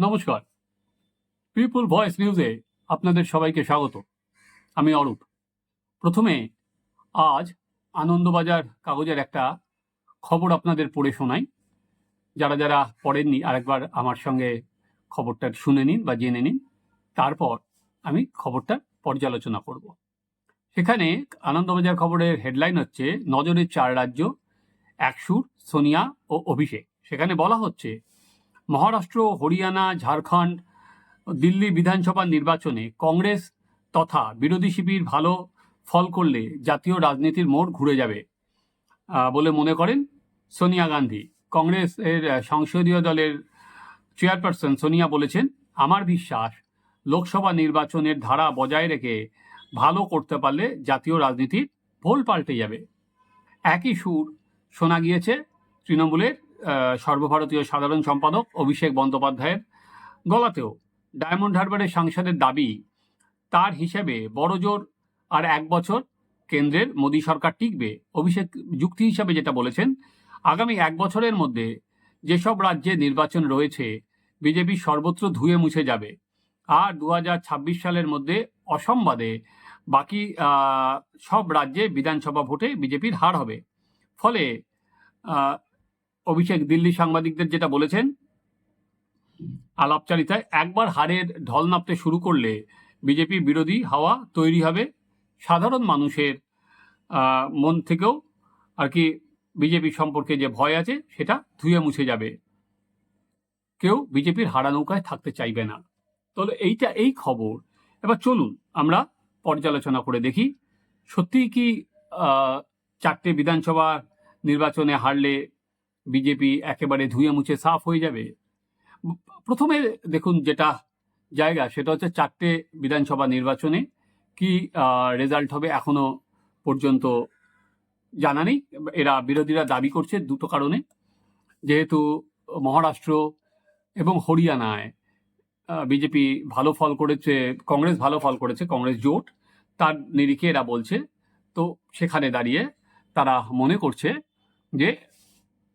নমস্কার। পিপুল ভয়েস নিউজে আপনাদের সবাইকে স্বাগত। আমি অরূপ। প্রথমে আজ আনন্দবাজার কাগজের একটা খবর আপনাদের পড়ে শোনাই। যারা যারা পড়েননি, আরেকবার আমার সঙ্গে খবরটা শুনে নিন বা জেনে নিন। তারপর আমি খবরটা পর্যালোচনা করব। সেখানে আনন্দবাজার খবরের হেডলাইন হচ্ছে নজরের চার রাজ্য একসুর সোনিয়া ও অভিষেক। সেখানে বলা হচ্ছে মহারাষ্ট্র, হরিয়ানা, ঝাড়খণ্ড, দিল্লি বিধানসভা নির্বাচনে কংগ্রেস তথা বিরোধী শিবির ভালো ফল করলে জাতীয় রাজনীতির মোড় ঘুরে যাবে বলে মনে করেন সোনিয়া গান্ধী। কংগ্রেসের সংসদীয় দলের চেয়ারপারসন সোনিয়া বলেছেন, আমার বিশ্বাস, লোকসভা নির্বাচনের ধারা বজায় রেখে ভালো করতে পারলে জাতীয় রাজনীতির ভোল পাল্টে যাবে। একই সুর শোনা গিয়েছে তৃণমূলের সর্বভারতীয় সাধারণ সম্পাদক অভিষেক বন্দ্যোপাধ্যায়ের গলাতেও ডায়মন্ড হারবারের সাংসদের দাবি, তার হিসেবে বড় জোর আর এক বছর কেন্দ্রের মোদী সরকার টিকবে। অভিষেক, যুক্তি হিসাবে যেটা বলেছেন, আগামী এক বছরের মধ্যে যেসব রাজ্যে নির্বাচন রয়েছে, বিজেপি সর্বত্র ধুয়ে মুছে যাবে। আর দু হাজার ছাব্বিশ সালের মধ্যে অসম্বাদে বাকি সব রাজ্যে বিধানসভা ভোটে বিজেপির হার হবে। ফলে অভিষেক দিল্লি সাংবাদিকদের যেটা বলেছেন, আলাপচারিতায় একবার হারের ঢল নাপতে শুরু করলে বিজেপি বিরোধী হাওয়া তৈরি হবে সাধারণ মানুষের মন থেকেও। আর কি বিজেপি সম্পর্কে যে ভয় আছে সেটা ধুয়ে মুছে যাবে। কেউ বিজেপির হারা নৌকায় থাকতে চাইবে না। তাহলে এইটা এই খবর। এবার চলুন আমরা পর্যালোচনা করে দেখি, সত্যিই কি চারটে বিধানসভা নির্বাচনে হারলে বিজেপি একেবারে ধুয়ে মুছে সাফ হয়ে যাবে। প্রথমে দেখুন যেটা জায়গা, সেটা হচ্ছে চারটে বিধানসভা নির্বাচনে কি রেজাল্ট হবে এখনও পর্যন্ত জানা নেই। এরা বিরোধীরা দাবি করছে দুটো কারণে। যেহেতু মহারাষ্ট্র এবং হরিয়ানায় বিজেপি ভালো ফল করেছে, কংগ্রেস ভালো ফল করেছে, কংগ্রেস জোট, তার নিরিখে এরা বলছে। তো সেখানে দাঁড়িয়ে তারা মনে করছে যে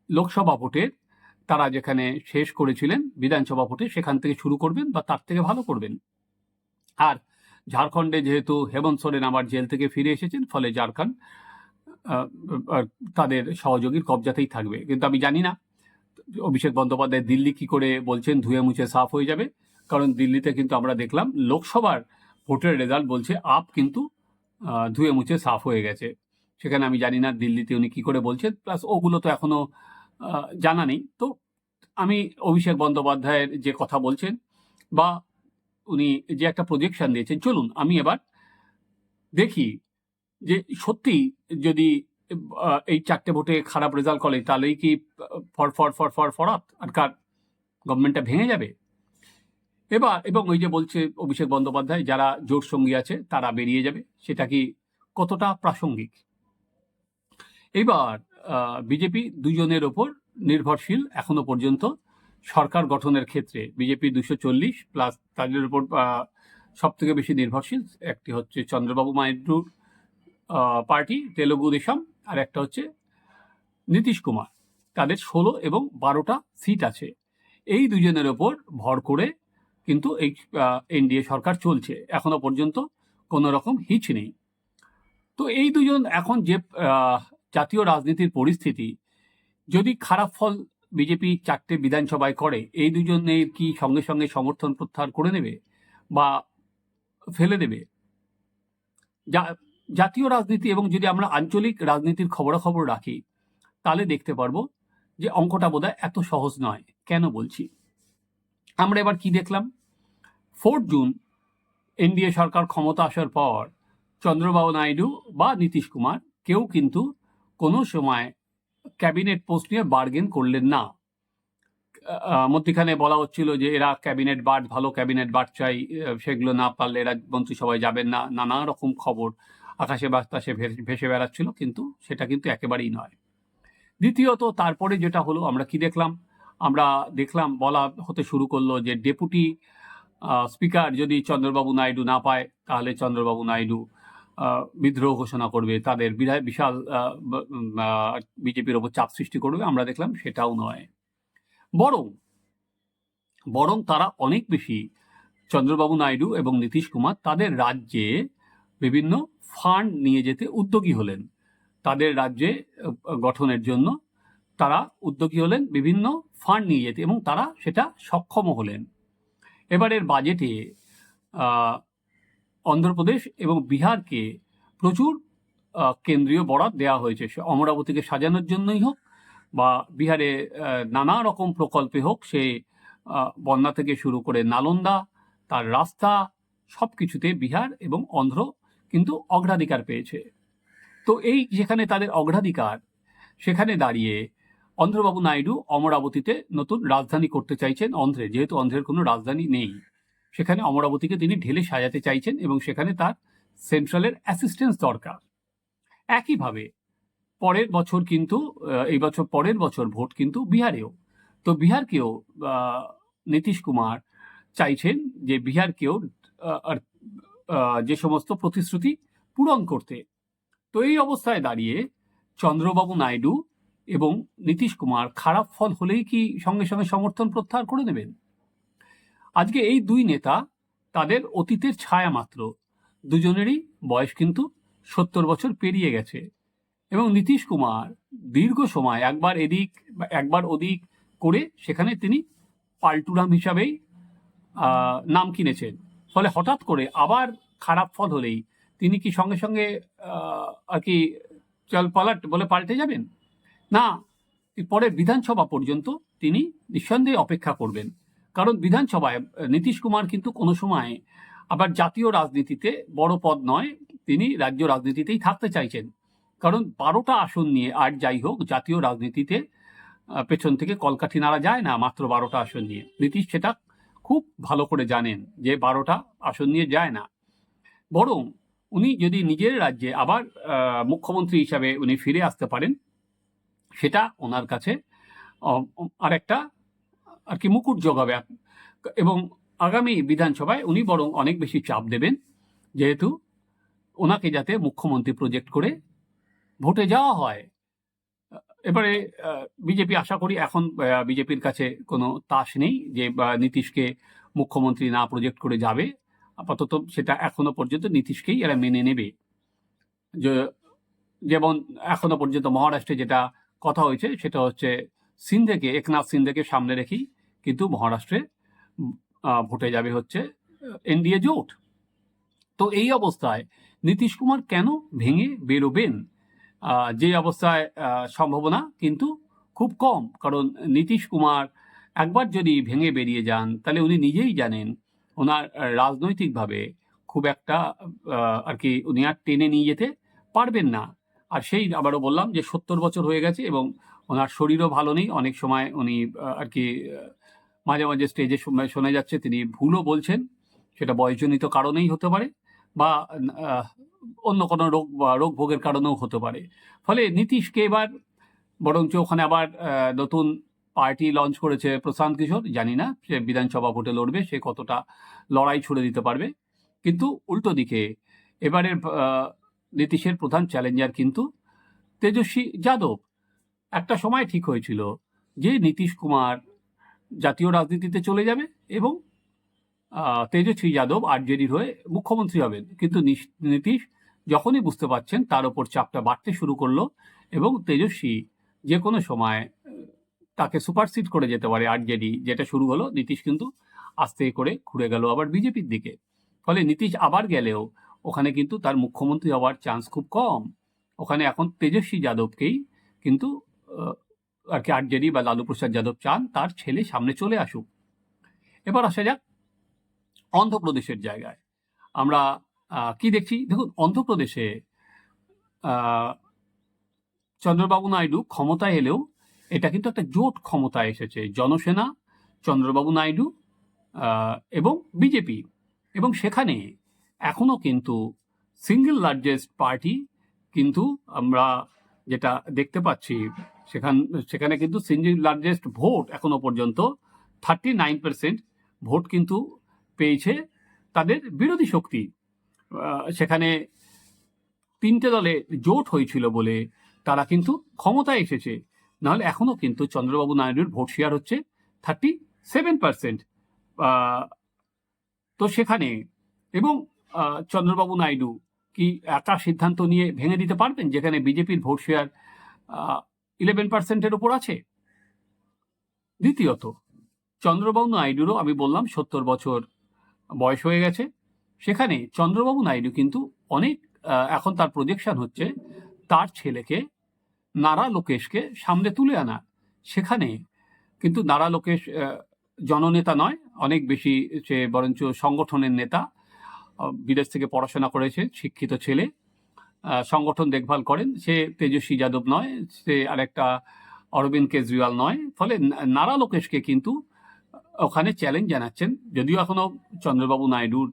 লোকসভা ভোটের তারা যেখানে শেষ করেছিলেন বিধানসভা ভোটে সেখান থেকে শুরু করবেন বা তার থেকে ভালো করবেন। আর ঝাড়খণ্ডে যেহেতু হেমন্ত সোরেন আবার জেল থেকে ফিরে এসেছেন ফলে ঝাড়খণ্ড তাদের সহযোগীর কবজাতেই থাকবে। কিন্তু আমি জানি না অভিষেক বন্দ্যোপাধ্যায় দিল্লি কি করে বলছেন ধুয়ে মুছে সাফ হয়ে যাবে। কারণ দিল্লিতে কিন্তু আমরা দেখলাম লোকসভার ভোটের রেজাল্ট বলছে আপ কিন্তু ধুয়ে মুছে সাফ হয়ে গেছে। সেখানে আমি জানি না দিল্লিতে উনি কি করে বলছেন প্লাস ওগুলো তো এখনও আহ, জানা নেই। তো আমি অভিষেক বন্দ্যোপাধ্যায়ের যে কথা বলছেন বা উনি যে একটা প্রজেকশন দিয়েছেন, চলুন আমি এবার দেখি যে সত্যি যদি এই চারটে ভোটে খারাপ রেজাল্ট করে, তাহলেই কি ফর ফর ফর ফর ফরাত আর কার? গভর্নমেন্টটা ভেঙে যাবে? এবার, এবং ওই যে বলছে অভিষেক বন্দ্যোপাধ্যায়, যারা জোট সঙ্গী আছে, তারা বেরিয়ে যাবে। সেটা কি কতটা প্রাসঙ্গিক? এবার বিজেপি দুজনের ওপর নির্ভরশীল এখনও পর্যন্ত। সরকার গঠনের ক্ষেত্রে বিজেপি দুশো চল্লিশ প্লাস তাদের উপর সব থেকে বেশি নির্ভরশীল একটি হচ্ছে চন্দ্রবাবু নাইডুর পার্টি তেলুগু দেশম আর একটা হচ্ছে নীতিশ কুমার। তাদের ষোলো এবং বারোটা সিট আছে। এই দুজনের ওপর ভর করে কিন্তু এই এনডিএ সরকার চলছে। এখনও পর্যন্ত কোনো রকম হিচ নেই। তো এই দুজন এখন যে জাতীয় রাজনীতির পরিস্থিতি, যদি খারাপ ফল বিজেপি চারটে বিধানসভায় করে, এই দুজনের কি সঙ্গে সঙ্গে সমর্থন প্রত্যাহার করে নেবে বা ফেলে দেবে? জা- জাতীয় রাজনীতি এবং যদি আমরা আঞ্চলিক রাজনীতির খবরাখবর রাখি, তাহলে দেখতে পারব যে অঙ্কটা বোধহয় এত সহজ নয়। কেন বলছি? আমরা এবার কি দেখলাম? ফোর্থ জুন, এনডিএ সরকার ক্ষমতা আসার পর চন্দ্রবাবু নাইডু বা নীতিশ কুমার, কেউ কিন্তু কোনো সময় ক্যাবিনেট পোস্ট নিয়ে বার্গেন করলেন না। মধ্যিখানে বলা হচ্ছিল যে এরা ক্যাবিনেট বার্ড, ভালো ক্যাবিনেট বার্ড চাই সেগুলো না পারলে এরা মন্ত্রিসভায় যাবেন না, নানা রকম খবর আকাশে বাতাসে ভেসে বেড়াচ্ছিল, কিন্তু সেটা কিন্তু একেবারেই নয়। দ্বিতীয়ত, তারপরে যেটা হলো, আমরা কি দেখলাম? আমরা দেখলাম, বলা হতে শুরু করল যে ডেপুটি স্পিকার যদি চন্দ্রবাবু নাইডু না পায়, তাহলে চন্দ্রবাবু নাইডু বিদ্রোহ ঘোষণা করবে, তাদের বিরা- বিশাল বিজেপির ওপর চাপ সৃষ্টি করবে, আমরা দেখলাম সেটাও নয়। বরং বরং তারা অনেক বেশি চন্দ্রবাবু নাইডু এবং নীতিশ কুমার তাদের রাজ্যে বিভিন্ন ফান্ড নিয়ে যেতে উদ্যোগী হলেন। তাদের রাজ্যে গঠনের জন্য তারা উদ্যোগী হলেন, বিভিন্ন ফান্ড নিয়ে যেতে এবং তারা সেটা সক্ষমও হলেন। এবারের বাজেটে অন্ধ্রপ্রদেশ এবং বিহারকে প্রচুর কেন্দ্রীয় বরাদ দেওয়া হয়েছে। সে অমরাবতীকে সাজানোর জন্যই হোক বা বিহারে নানা রকম প্রকল্পে হোক, সে বন্যা থেকে শুরু করে নালন্দা, তার রাস্তা সব কিছুতে বিহার এবং অন্ধ্র কিন্তু অগ্রাধিকার পেয়েছে। তো এই যেখানে তাদের অগ্রাধিকার, সেখানে দাঁড়িয়ে অন্ধ্রবাবু নাইডু অমরাবতীতে নতুন রাজধানী করতে চাইছেন অন্ধ্রে, যেহেতু অন্ধ্রের কোনো রাজধানী নেই। সেখানে অমরাবতীকে তিনি ঢেলে সাজাতে চাইছেন এবং সেখানে তার সেন্ট্রালের অ্যাসিস্ট্যান্স দরকার। একইভাবে পরের বছর কিন্তু এই বছর পরের বছর ভোট কিন্তু বিহারেও। তো বিহারকেও নীতিশ কুমার চাইছেন যে বিহারকেও যে সমস্ত প্রতিশ্রুতি পূরণ করতে। তো এই অবস্থায় দাঁড়িয়ে চন্দ্রবাবু নাইডু এবং নীতিশ কুমার খারাপ ফল হলেই কি সঙ্গে সঙ্গে সমর্থন প্রত্যাহার করে নেবেন? আজকে এই দুই নেতা তাদের অতীতের ছায়া মাত্র। দুজনেরই বয়স কিন্তু সত্তর বছর পেরিয়ে গেছে। এবং নীতিশ কুমার দীর্ঘ সময় একবার এদিক, একবার ওদিক করে সেখানে তিনি পাল্টুরাম হিসাবেই নাম কিনেছেন। ফলে হঠাৎ করে আবার খারাপ ফল হলেই তিনি কি সঙ্গে সঙ্গে আর কি চল পালাট বলে পাল্টে যাবেন? না পরে বিধানসভা পর্যন্ত তিনি নিঃসন্দেহে অপেক্ষা করবেন। কারণ বিধানসভায় নীতিশ কুমার কিন্তু কোনো সময় আবার জাতীয় রাজনীতিতে বড় পদ নয়, তিনি রাজ্য রাজনীতিতেই থাকতে চাইছেন। কারণ বারোটা আসন নিয়ে আর যাই হোক, জাতীয় রাজনীতিতে পেছন থেকে কলকাঠি নাড়া যায় না মাত্র বারোটা আসন নিয়ে। নীতিশ সেটা খুব ভালো করে জানেন যে বারোটা আসন নিয়ে যায় না। বরং উনি যদি নিজের রাজ্যে আবার মুখ্যমন্ত্রী হিসাবে উনি ফিরে আসতে পারেন, সেটা ওনার কাছে আর একটা আর কি মুকুট যোগাবে। এবং আগামী বিধানসভায় উনি বরং অনেক বেশি চাপ দেবেন, যেহেতু ওনাকে যাতে মুখ্যমন্ত্রী প্রজেক্ট করে ভোটে যাওয়া হয়। এবারে বিজেপি আশা করি এখন বিজেপির কাছে কোনো তাস নেই যে নীতিশকে মুখ্যমন্ত্রী না প্রজেক্ট করে যাবে। আপাতত সেটা এখনও পর্যন্ত নীতিশকেই এরা মেনে নেবে। যেমন এখনও পর্যন্ত মহারাষ্ট্রে যেটা কথা হয়েছে সেটা হচ্ছে সিন্ধেকে একনাথ সিন্ধেকে সামনে রেখেই কিন্তু মহারাষ্ট্রে ভোটে যাবে হচ্ছে এনডিএ জোট। তো এই অবস্থায় নীতিশ কুমার কেন ভেঙে বেরোবেন? যে অবস্থায় সম্ভাবনা কিন্তু খুব কম। কারণ নীতিশ কুমার একবার যদি ভেঙে বেরিয়ে যান, তাহলে উনি নিজেই জানেন ওনার রাজনৈতিকভাবে খুব একটা আর কি উনি আর টেনে নিয়ে যেতে পারবেন না। আর সেই আবারও বললাম যে সত্তর বছর হয়ে গেছে এবং ওনার শরীরও ভালো নেই। অনেক সময় উনি আর কি মাঝে মাঝে স্টেজে শোনা যাচ্ছে, তিনি ভুলও বলছেন। সেটা বয়সজনিত কারণেই হতে পারে বা অন্য কোনো রোগ বা রোগ ভোগের কারণেও হতে পারে। ফলে নীতিশকে এবার, বরঞ্চ ওখানে আবার নতুন পার্টি লঞ্চ করেছে প্রশান্ত কিশোর। জানি না সে বিধানসভা ভোটে লড়বে, সে কতটা লড়াই ছুড়ে দিতে পারবে। কিন্তু উল্টো দিকে, এবারের নীতিশের প্রধান চ্যালেঞ্জার কিন্তু তেজস্বী যাদব। একটা সময় ঠিক হয়েছিল যে নীতিশ কুমার জাতীয় রাজনীতিতে চলে যাবে এবং তেজস্বী যাদব আরজেডির হয়ে মুখ্যমন্ত্রী হবেন। কিন্তু নীতিশ যখনই বুঝতে পারছেন তার ওপর চাপটা বাড়তে শুরু করল এবং তেজস্বী যে কোনো সময়, তাকে সুপারসিড করে যেতে পারে আরজেডি যেটা শুরু হলো, নীতিশ কিন্তু আস্তে করে ঘুরে গেল আবার বিজেপির দিকে। ফলে নীতিশ আবার গেলেও ওখানে কিন্তু তার মুখ্যমন্ত্রী হওয়ার চান্স খুব কম। ওখানে এখন তেজস্বী যাদবকেই কিন্তু আর কি আরজেডি বা লালু প্রসাদ যাদব চান, তার ছেলে সামনে চলে আসুক। এবার আসা যাক অন্ধ্রপ্রদেশের জায়গায়। আমরা কি দেখছি? দেখুন, অন্ধ্রপ্রদেশে চন্দ্রবাবু নাইডু ক্ষমতায় এলেও এটা কিন্তু একটা জোট ক্ষমতায় এসেছে। জনসেনা, চন্দ্রবাবু নাইডু এবং বিজেপি। এবং সেখানে এখনও কিন্তু সিঙ্গেল লার্জেস্ট পার্টি কিন্তু আমরা যেটা দেখতে পাচ্ছি সেখান, সেখানে কিন্তু সিঙ্গেল লার্জেস্ট ভোট এখনও পর্যন্ত থার্টি নাইন পার্সেন্ট ভোট কিন্তু পেয়েছে তাদের বিরোধী শক্তি। সেখানে তিনটে দলে জোট হয়েছিল বলে তারা কিন্তু ক্ষমতায় এসেছে। নাহলে এখনও কিন্তু চন্দ্রবাবু নাইডুর ভোট শেয়ার হচ্ছে থার্টি সেভেন পার্সেন্ট তো সেখানে, এবং চন্দ্রবাবু নাইডু কি একা সিদ্ধান্ত নিয়ে ভেঙে দিতে পারবেন? যেখানে বিজেপির ভোট শেয়ার ইলেভেন পার্সেন্টের উপর আছে। দ্বিতীয়ত, চন্দ্রবাবু নাইডুরও আমি বললাম সত্তর বছর বয়স হয়ে গেছে। সেখানে চন্দ্রবাবু নাইডু কিন্তু অনেক এখন তার প্রজেকশন হচ্ছে তার ছেলেকে নারা লোকেশকে সামনে তুলে আনা। সেখানে কিন্তু নারা লোকেশ জননেতা নয়, অনেক বেশি সে বরঞ্চ সংগঠনের নেতা বিদেশ থেকে পড়াশোনা করেছে, শিক্ষিত ছেলে। সংগঠন দেখভাল করেন। সে তেজস্বী যাদব নয়, সে আরেকটা অরবিন্দ কেজরিওয়াল নয়। ফলে নারা লোকেশকে কিন্তু ওখানে চ্যালেঞ্জ জানাচ্ছেন। যদিও এখনও চন্দ্রবাবু নাইডুর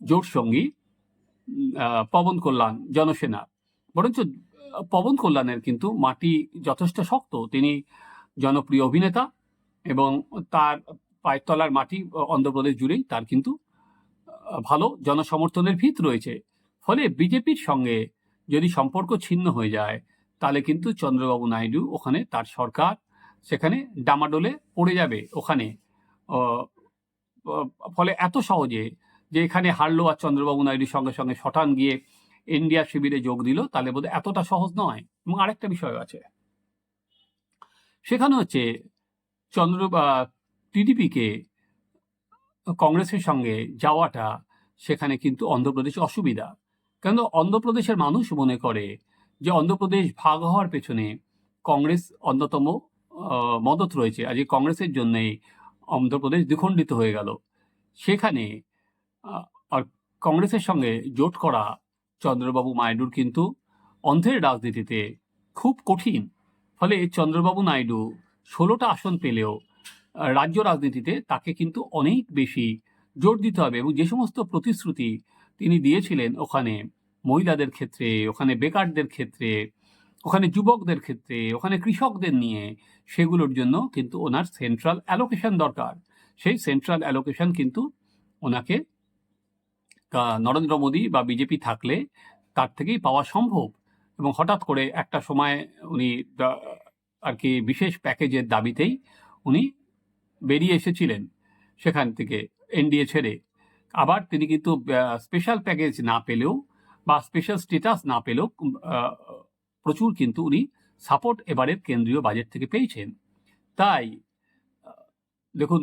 জোট সঙ্গী পবন কল্যাণ জনসেনা। বরঞ্চ পবন কল্যাণের কিন্তু মাটি যথেষ্ট শক্ত। তিনি জনপ্রিয় অভিনেতা এবং তার পায়ের তলার মাটি অন্ধ্রপ্রদেশ জুড়েই তার কিন্তু ভালো জনসমর্থনের ভিত রয়েছে। ফলে বিজেপির সঙ্গে যদি সম্পর্ক ছিন্ন হয়ে যায়, তাহলে কিন্তু চন্দ্রবাবু নাইডু ওখানে তার সরকার, সেখানে ডামাডোলে পড়ে যাবে ওখানে। ফলে এত সহজে যে এখানে হারলো আর চন্দ্রবাবু নাইডুর সঙ্গে সঙ্গে শটান গিয়ে ইন্ডিয়া শিবিরে যোগ দিল, তাহলে বোধহয় এতটা সহজ নয়। এবং আরেকটা বিষয় আছে। সেখানে হচ্ছে চন্দ্র টিডিপিকে কংগ্রেসের সঙ্গে যাওয়াটা সেখানে কিন্তু অন্ধ্রপ্রদেশ অসুবিধা। কেন অন্ধ্রপ্রদেশের মানুষ মনে করে যে অন্ধ্রপ্রদেশ ভাগ হওয়ার পেছনে কংগ্রেস অন্যতম মদত রয়েছে আজ এই কংগ্রেসের জন্যই অন্ধ্রপ্রদেশ দ্বিখণ্ডিত হয়ে গেল। সেখানে আর কংগ্রেসের সঙ্গে জোট করা চন্দ্রবাবু নাইডুর কিন্তু অন্ধ্রের রাজনীতিতে খুব কঠিন। ফলে চন্দ্রবাবু নাইডু ষোলোটা আসন পেলেও রাজ্য রাজনীতিতে তাকে কিন্তু অনেক বেশি জোর দিতে হবে এবং যে সমস্ত প্রতিশ্রুতি তিনি দিয়েছিলেন ওখানে মহিলাদের ক্ষেত্রে, ওখানে বেকারদের ক্ষেত্রে, ওখানে যুবকদের ক্ষেত্রে, ওখানে কৃষকদের নিয়ে সেগুলোর জন্য কিন্তু ওনার সেন্ট্রাল অ্যালোকেশন দরকার। সেই সেন্ট্রাল অ্যালোকেশন কিন্তু ওনাকে নরেন্দ্র মোদী বা বিজেপি থাকলে তার থেকেই পাওয়া সম্ভব। এবং হঠাৎ করে একটা সময় উনি আর কি বিশেষ প্যাকেজের দাবিতেই উনি বেরিয়ে এসেছিলেন সেখান থেকে এনডিএ ছেড়ে। আবার তিনি কিন্তু স্পেশাল প্যাকেজ না পেলেও বা স্পেশাল স্টেটাস না পেলেও প্রচুর কিন্তু উনি সাপোর্ট এবারের কেন্দ্রীয় বাজেট থেকে পেয়েছেন। তাই দেখুন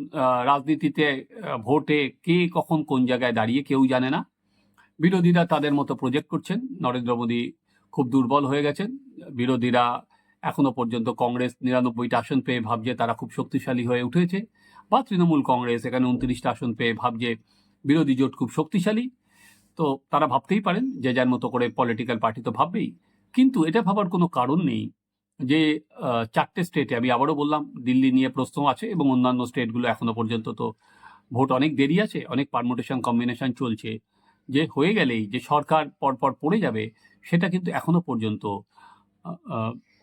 রাজনীতিতে ভোটে কে কখন কোন জায়গায় দাঁড়িয়ে কেউ জানে না। বিরোধীরা তাদের মতো প্রজেক্ট করছেন। নরেন্দ্র মোদী খুব দুর্বল হয়ে গেছেন। বিরোধীরা এখনও পর্যন্ত কংগ্রেস নিরানব্বইটা আসন পেয়ে ভাবছে, তারা খুব শক্তিশালী হয়ে উঠেছে। বা তৃণমূল কংগ্রেস এখানে উনত্রিশটা আসন পেয়ে ভাবছে বিরোধী জোট খুব শক্তিশালী। তো তারা ভাবতেই পারেন যে যার মতো করে পলিটিক্যাল পার্টি তো ভাববেই। কিন্তু এটা ভাবার কোনো কারণ নেই যে চারটে স্টেটে আমি আবারও বললাম, দিল্লি নিয়ে প্রশ্ন আছে এবং অন্যান্য স্টেটগুলো এখনও পর্যন্ত তো ভোট অনেক দেরি আছে, অনেক পারমোটেশন কম্বিনেশন চলছে। যে হয়ে গেলেই, যে সরকার পরপর পড়ে যাবে, সেটা কিন্তু এখনও পর্যন্ত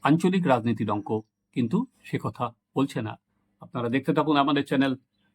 আঞ্চলিক রাজনীতির অঙ্ক। কিন্তু সে কথা বলছে না। আপনারা দেখতে থাকুন আমাদের চ্যানেল